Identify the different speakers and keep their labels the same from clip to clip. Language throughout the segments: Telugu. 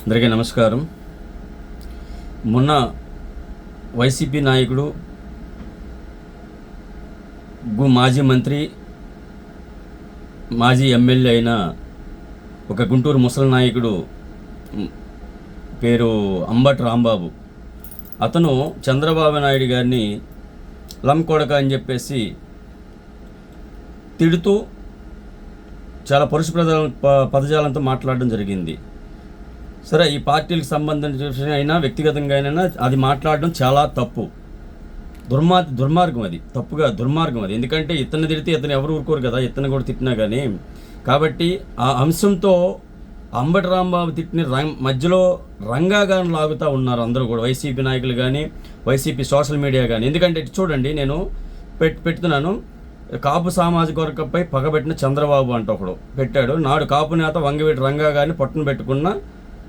Speaker 1: అందరికీ నమస్కారం. మొన్న వైసీపీ నాయకుడు గు- మాజీ మంత్రి మాజీ ఎమ్మెల్యే అయిన ఒక గుంటూరు ముసలి నాయకుడు పేరు అంబట్ రాంబాబు. అతను చంద్రబాబు నాయుడు గారిని లంకొడక అని చెప్పేసి తిడుతూ చాలా పరుషు ప్రజల ప- పదజాలంతో మాట్లాడడం జరిగింది. సరే ఈ పార్టీలకు సంబంధించిన విషయం అయినా వ్యక్తిగతంగా అయినా అది మాట్లాడడం చాలా తప్పు. దుర్మా దుర్మార్గం అది. తప్పుగా దుర్మార్గం అది. ఎందుకంటే ఇతను తిడితే ఇతను ఎవరు ఊరుకోరు కదా ఇతను కూడా తిట్టినా కానీ కాబట్టి ఆ అంశంతో అంబటి రాంబాబు తిట్టిన రం మధ్యలో రంగా లాగుతూ ఉన్నారు అందరూ కూడా. వైసీపీ నాయకులు కానీ వైసీపీ సోషల్ మీడియా కానీ ఎందుకంటే చూడండి నేను పెట్ పెడుతున్నాను. కాపు సామాజిక వర్గంపై పగబెట్టిన చంద్రబాబు అంట ఒకడు. పెట్టాడు. నాడు కాపు నేత వంగవేటి రంగా గారిని పట్టున పెట్టుకున్న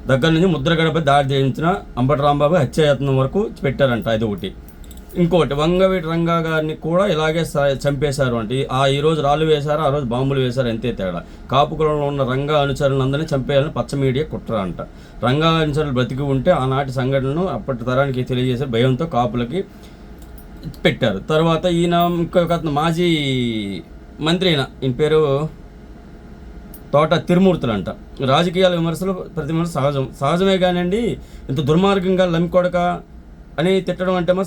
Speaker 1: దగ్గర నుంచి ముద్రగడపై దాడి చేయించిన అంబటి రాంబాబు హత్యాయత్నం వరకు పెట్టారంట ఇది ఒకటి. ఇంకోటి వంగవీటి రంగా గారిని కూడా ఇలాగే స- చంపేశారు అంటే ఆ ఈ రోజు రాళ్ళు వేశారు ఆ రోజు బాంబులు వేశారు అంతే తేడా. కాపు కులంలో ఉన్న రంగా అనుచరులందరినీ చంపేయాలని పచ్చ మీడియా కుట్ర అంట రంగా అనుచరులు బ్రతికి ఉంటే ఆనాటి సంఘటనను అప్పటి తరానికి తెలియజేసే భయంతో కాపులకి పెట్టారు. తర్వాత ఈయన ఇంకొక మాజీ మంత్రి ఈయన. ఈయన పేరు తోట తిరుమూర్తులు అంట రాజకీయాల విమర్శలు ప్రతి విమర్శ సహజం. సహజమే కానివ్వండి ఇంత దుర్మార్గంగా లంకొడక అని తిట్టడం అంటే మా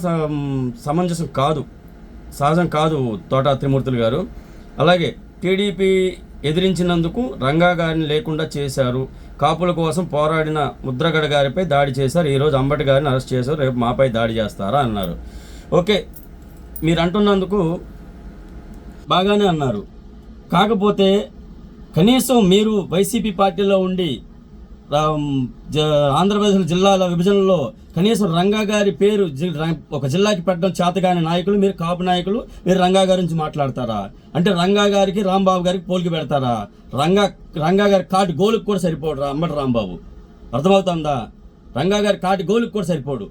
Speaker 1: సమంజసం కాదు. సహజం కాదు తోట త్రిమూర్తులు గారు. అలాగే టీడీపీ ఎదిరించినందుకు రంగా గారిని లేకుండా చేశారు. కాపుల కోసం పోరాడిన ముద్రగడ గారిపై దాడి చేశారు. ఈరోజు అంబటి గారిని అరెస్ట్ చేశారు. రేపు మాపై దాడి చేస్తారా అన్నారు. ఓకే మీరు అంటున్నందుకు బాగానే అన్నారు. కాకపోతే కనీసం మీరు వైసీపీ పార్టీలో ఉండి జ- ఆంధ్రప్రదేశ్ జిల్లాల విభజనలో కనీసం రంగా గారి పేరు రం- ఒక జిల్లాకి పెట్టడం చేతగాని నాయకులు మీరు కాపు నాయకులు మీరు రంగా గారి నుంచి మాట్లాడతారా? అంటే రంగా గారికి రాంబాబు గారికి పోలికి పెడతారా? రంగా రంగా గారి కాటి గోలుకు కూడా సరిపోడు రా- అమ్మటి రాంబాబు. అర్థమవుతుందా? రంగా గారి కాటి గోలుకు కూడా సరిపోడు.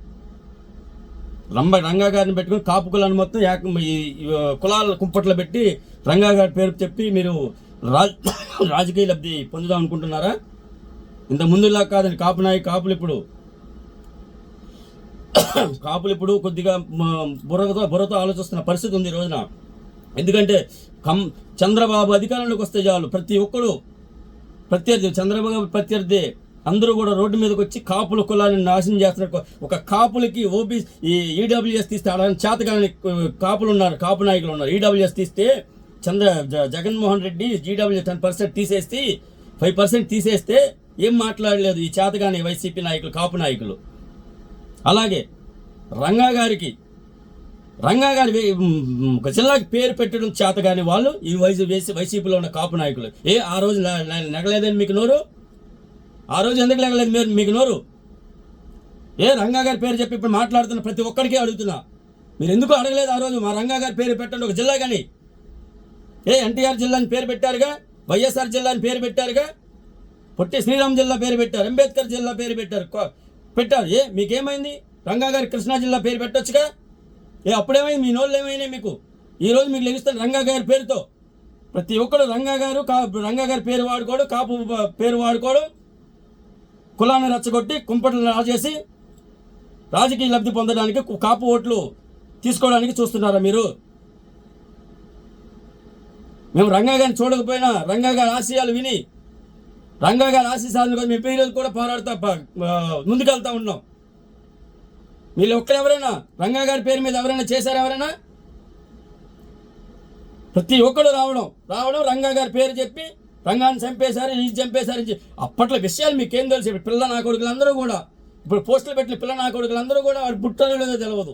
Speaker 1: రంబ రంగా గారిని పెట్టుకుని కాపు కులాన్ని మొత్తం ఈ కులాల కుంపట్లో పెట్టి రంగా గారి పేరు చెప్పి మీరు రాజ్ రాజకీయ లబ్ధి పొందుదాం అనుకుంటున్నారా? ఇంత ముందులా కాదండి కాపు నాయ కాపులు ఇప్పుడు. కాపులు ఇప్పుడు కొద్దిగా బుర్రతో బుర్రతో ఆలోచిస్తున్న పరిస్థితి ఉంది ఈ రోజున. ఎందుకంటే కం చంద్రబాబు అధికారంలోకి వస్తే చాలు ప్రతి ఒక్కడు ప్రత్యర్థి చంద్రబాబు ప్రత్యర్థి అందరూ కూడా రోడ్డు మీదకి వచ్చి కాపుల కులాన్ని నాశనం చేస్తున్నారు. ఒక కాపులకి ఓబీ ఈ ఈడబ్ల్యూఎస్ తీస్తే అలాంటి చేతగాని కాపులు ఉన్నారు కాపు నాయకులు ఉన్నారు. ఈడబ్ల్యూఎస్ తీస్తే చంద్ర జ- జగన్మోహన్ రెడ్డి జీడబ్ల్యూ టెన్ పర్సెంట్ తీసేసి ఫైవ్ పర్సెంట్ తీసేస్తే ఏం మాట్లాడలేదు ఈ చేతగాని వైసీపీ నాయకులు కాపు నాయకులు. అలాగే రంగా గారికి రంగా గారి ఒక జిల్లాకి పేరు పెట్టడం చేతగాని వాళ్ళు ఈ వైసీ వేసి వైసీపీలో ఉన్న కాపు నాయకులు. ఏ ఆ రోజు నెగలేదని మీకు నోరు? ఆ రోజు ఎందుకు నెగలేదు మీరు మీకు నోరు? ఏ రంగా గారి పేరు చెప్పి ఇప్పుడు మాట్లాడుతున్న ప్రతి ఒక్కరికి అడుగుతున్నా. మీరు ఎందుకు అడగలేదు ఆ రోజు? మా రంగా గారి పేరు పెట్టండి ఒక జిల్లా కానీ ఏ ఎన్టీఆర్ జిల్లాని పేరు పెట్టారుగా? వైఎస్ఆర్ జిల్లాని పేరు పెట్టారుగా? పొట్టి శ్రీరామ్ జిల్లా పేరు పెట్టారు. అంబేద్కర్ జిల్లా పేరు పెట్టారు. పెట్టారు. ఏ మీకేమైంది? రంగా గారి కృష్ణా జిల్లా పేరు పెట్టొచ్చుగా? ఏ అప్పుడేమైంది? మీ నోళ్ళు ఏమైనాయి మీకు? ఈరోజు మీకు లెగిస్తాను రంగా గారి పేరుతో. ప్రతి ఒక్కడు రంగా గారు కా రంగా గారి పేరు వాడుకోడు కాపు పేరు వాడుకోడు. కులాన్ని రచ్చగొట్టి కుంపట్లు రాజేసి రాజకీయ లబ్ధి పొందడానికి కాపు ఓట్లు తీసుకోవడానికి చూస్తున్నారా మీరు? మేము రంగా గారిని చూడకపోయినా రంగా గారి ఆశయాలు విని రంగా గారి ఆశీస్సాలను కూడా మీ పేరు కూడా పోరాడుతా ముందుకెళ్తా ఉన్నాం. వీళ్ళు ఒక్కరెవరైనా రంగా గారి పేరు మీద ఎవరైనా చేశారు ఎవరైనా? ప్రతి ఒక్కడు రావడం రావడం రంగా గారి పేరు చెప్పి రంగాన్ని చంపేశారు ఇది చంపేశారు అప్పట్లో విషయాలు మీకేం తెలుసు? పిల్ల నా కొడుకులందరూ కూడా ఇప్పుడు పోస్టులు పెట్టిన పిల్ల నా కొడుకులందరూ కూడా వాడు పుట్టనో లేదో తెలియదు.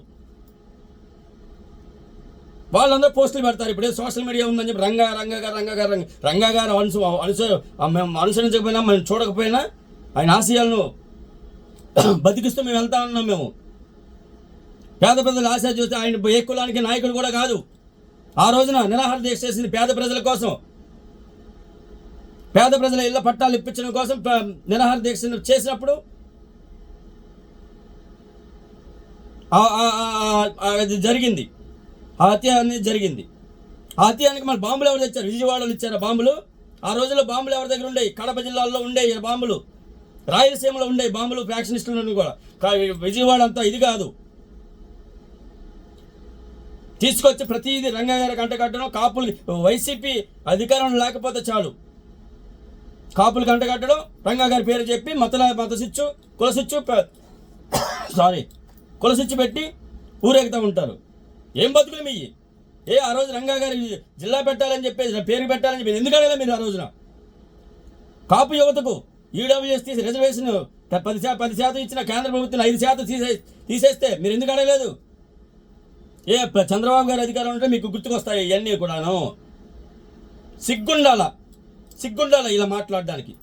Speaker 1: వాళ్ళందరూ పోస్టులు పెడతారు. ఇప్పుడే సోషల్ మీడియా ఉందని చెప్పి రంగా రంగా గారు రంగా గారు రంగా గారు. అనుసు అనుస మేము అనుసరించకపోయినా మేము చూడకపోయినా ఆయన ఆశయాలను బతికిస్తూ మేము వెళ్తా ఉన్నాం మేము. పేద ప్రజల ఆశ చూస్తే ఆయన ఏ కులానికి నాయకుడు కూడా కాదు. ఆ రోజున నిరాహార దీక్ష చేసింది పేద ప్రజల కోసం. పేద ప్రజల ఇళ్ళ పట్టాలు ఇప్పించడం కోసం నిరాహార దీక్ష చేసినప్పుడు అది జరిగింది. హత్య అనేది జరిగింది. హత్యానికి మన బాంబులు ఎవరు తెచ్చారు? విజయవాడలో ఇచ్చారు బాంబులు? ఆ రోజుల్లో బాంబులు ఎవరి దగ్గర ఉండేవి? కడప జిల్లాలో ఉండేవి బాంబులు. రాయలసీమలో ఉండే బాంబులు ఫ్యాక్షనిస్టులను కూడా. కా- విజయవాడ అంతా ఇది కాదు. తీసుకొచ్చి ప్రతిదీ రంగా కంట అంటగట్టడం కాపులు వైసీపీ అధికారం లేకపోతే చాలు. కాపులు కంటగట్టడం కట్టడం గారి పేరు చెప్పి మతల మత సిచ్చు కుల సారీ కులసిచ్చు పెట్టి ఊరేగుతూ ఉంటారు. ఏం బతుకులు మీ? ఏ ఆ రోజు రంగా గారి జిల్లా పెట్టాలని చెప్పేసి పేరు పెట్టాలని చెప్పేసి ఎందుకు అడగలే మీరు ఆ రోజున? కాపు యువతకు ఈడబ్ల్యూఎస్ తీసి రిజర్వేషన్ పది శా పది శాతం ఇచ్చిన కేంద్ర ప్రభుత్వం ఐదు శాతం తీసే తీసేస్తే మీరు ఎందుకు అడగలేదు ఏ చంద్రబాబు గారి అధికారం ఉంటే మీకు గుర్తుకొస్తాయి ఇవన్నీ కూడాను. సిగ్గుండాల సిగ్గుండాల ఇలా మాట్లాడడానికి.